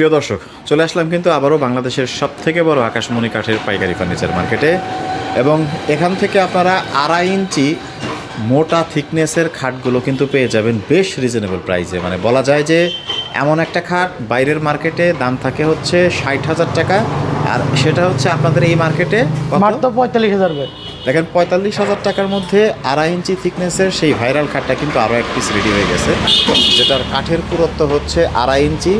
প্রিয় দর্শক, চলে আসলাম কিন্তু আবারও বাংলাদেশের সব থেকে বড় আকাশমণি কাঠের পাইকারি ফার্নিচার মার্কেটে। এবং এখান থেকে আপনারা আড়াই ইঞ্চি মোটা থিকনেসের খাটগুলো কিন্তু পেয়ে যাবেন বেশ রিজনেবল প্রাইসে মানে বলা যায় যে এমন একটা খাট বাইরের মার্কেটে দাম থাকে হচ্ছে ষাট হাজার টাকা, আর সেটা হচ্ছে আপনাদের এই মার্কেটে পঁয়তাল্লিশ হাজার দেখেন পঁয়তাল্লিশ হাজার টাকার মধ্যে আড়াই ইঞ্চি থিকনেসের সেই ভাইরাল খাটটা কিন্তু আরও এক পিস রেডি হয়ে গেছে। যেটার কাঠের পুরত্ব হচ্ছে আড়াই ইঞ্চি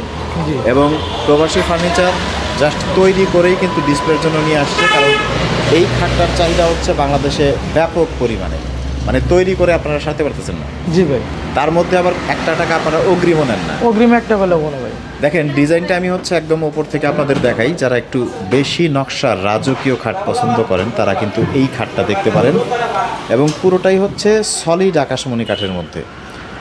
এবং প্রবাসী ফার্নিচার জাস্ট তৈরি করেই কিন্তু ডিসপ্লের জন্য নিয়ে আসছে কারণ এই খাটটার চাহিদা হচ্ছে বাংলাদেশে ব্যাপক পরিমাণে। মানে তৈরি করে আপনারা সাথে পারতেছেন না। জি ভাই। তার মধ্যে আবার একটা টাকা আপনারা অগ্রিমও নেন না। অগ্রিম একটা পেলে বলো ভাই দেখেন ডিজাইনটা আমি হচ্ছে একদম ওপর থেকে আপনাদের দেখাই। যারা একটু বেশি নকশার রাজকীয় খাট পছন্দ করেন তারা কিন্তু এই খাটটা দেখতে পারেন। এবং পুরোটাই হচ্ছে সলিড আকাশমণি কাঠের মধ্যে।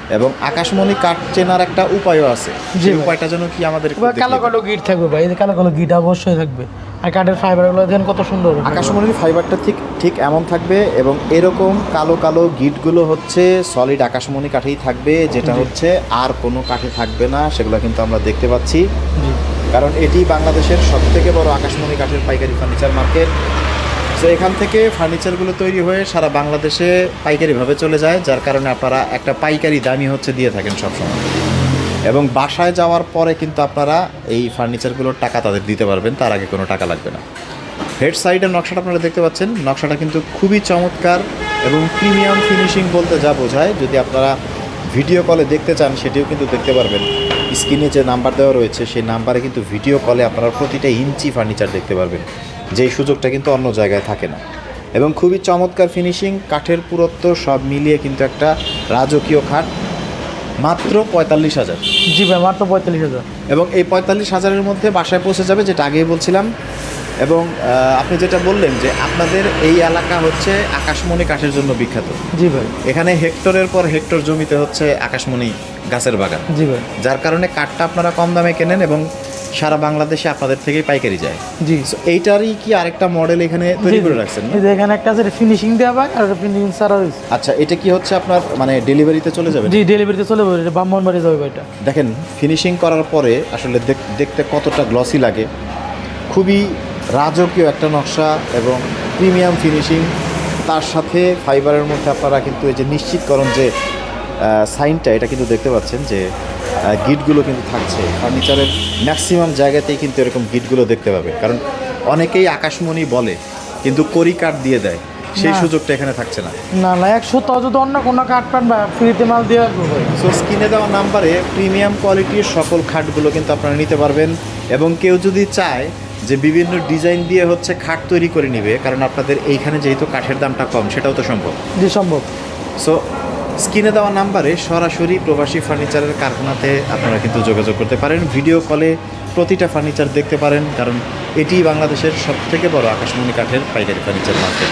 এবং আকাশমণি কাঠ চেনার একটা উপায়ও আছে। যে উপায়টা যেন কি আমাদের কালো কালো গিট থাকবে ভাই। কালো কালো গিট অবশ্যই থাকবে। আর কাঠের ফাইবারগুলো দেখেন কত সুন্দর। আকাশমণির ফাইবারটা ঠিক ঠিক এমন থাকবে এবং এরকম কালো কালো গিটগুলো হচ্ছে সলিড আকাশমণি কাঠেই থাকবে যেটা হচ্ছে আর কোনো কাঠে থাকবে না সেগুলো কিন্তু আমরা দেখতে পাচ্ছি। কারণ এটি বাংলাদেশের সব থেকে বড় আকাশমণি কাঠের পাইকারি ফার্নিচার মার্কেট তো এখান থেকে ফার্নিচারগুলো তৈরি হয়ে সারা বাংলাদেশে পাইকারিভাবে চলে যায় যার কারণে আপনারা একটা পাইকারি দামই হচ্ছে দিয়ে থাকেন সবসময়। এবং বাসায় যাওয়ার পরে কিন্তু আপনারা এই ফার্নিচারগুলোর টাকা তাদের দিতে পারবেন, তার আগে কোনো টাকা লাগবে না। হেড সাইডের নকশাটা আপনারা দেখতে পাচ্ছেন। নকশাটা কিন্তু খুবই চমৎকার এবং প্রিমিয়াম ফিনিশিং বলতে যা বোঝায়, যদি আপনারা ভিডিও কলে দেখতে চান, সেটিও কিন্তু দেখতে পারবেন। স্ক্রিনে যে নাম্বার দেওয়া রয়েছে, সেই নাম্বারে কিন্তু ভিডিও কলে আপনারা প্রতিটা ইঞ্চি ফার্নিচার দেখতে পারবেন। যেই সুযোগটা কিন্তু অন্য জায়গায় থাকে না। এবং খুবই চমৎকার ফিনিশিং কাঠের পুরত্ব সব মিলিয়ে কিন্তু একটা রাজকীয় খাট। মাত্র পঁয়তাল্লিশ হাজার। জি ভাই মাত্র পঁয়তাল্লিশ হাজার। এবং এই পঁয়তাল্লিশ হাজারের মধ্যে বাসায় পৌঁছে যাবে যেটা আগেই বলছিলাম। এবং আপনি যেটা বললেন যে আপনাদের এই এলাকা হচ্ছে আকাশমণি কাঠের জন্য বিখ্যাত। জি ভাই। এখানে হেক্টরের পর হেক্টর জমিতে হচ্ছে আকাশমণি গাছের বাগান। জি ভাই। যার কারণে কাঠটা আপনারা কম দামে কেনেন এবং সারা বাংলাদেশে আপনাদের থেকেই পাইকারি যায়। জি। এইটারই কি আরেকটা মডেল এখানে তৈরি করে রাখছেন এই যে এখানে একটা আছে ফিনিশিং দেওয়া ভাই আর ফিনিশিং সারা হয়েছে আচ্ছা এটা কি হচ্ছে আপনার মানে ডেলিভারিতে চলে যাবে? জি ডেলিভারিতে চলে যাবে এটা বামন বাড়ি যাবে এটা দেখেন ফিনিশিং করার পরে আসলে দেখতে কতটা গ্লসি লাগে। খুবই রাজকীয় একটা নকশা এবং প্রিমিয়াম ফিনিশিং তার সাথে ফাইবারের মধ্যে আপনারা কিন্তু এই যে নিশ্চিতকরণ যে সাইনটা এটা কিন্তু দেখতে পাচ্ছেন যে গিটগুলো কিন্তু থাকছে। ফার্নিচারের ম্যাক্সিমাম জায়গাতেই কিন্তু এরকম গিটগুলো দেখতে পাবে কারণ অনেকেই আকাশমণি বলে কিন্তু করি কাঠ দিয়ে দেয়। সেই সুযোগটা এখানে থাকছে না। না না একশো তো যদি অন্য কোনো কাঠ পান বা ফ্রিতে মাল দিয়ে সো স্ক্রিনে দেওয়া নাম্বারে প্রিমিয়াম কোয়ালিটির সকল খাটগুলো কিন্তু আপনারা নিতে পারবেন। এবং কেউ যদি চায় যে বিভিন্ন ডিজাইন দিয়ে হচ্ছে খাট তৈরি করে নেবে কারণ আপনাদের এইখানে যেহেতু কাঠের দামটা কম সেটাও তো সম্ভব। জি সম্ভব। সো স্ক্রিনে দেওয়া নাম্বারে সরাসরি প্রবাসী ফার্নিচারের কারখানাতে আপনারা কিন্তু যোগাযোগ করতে পারেন। ভিডিও কলে প্রতিটা ফার্নিচার দেখতে পারেন, কারণ এটি বাংলাদেশের সবথেকে বড় আকাশমণি কাঠের পাইকারি ফার্নিচার মার্কেট।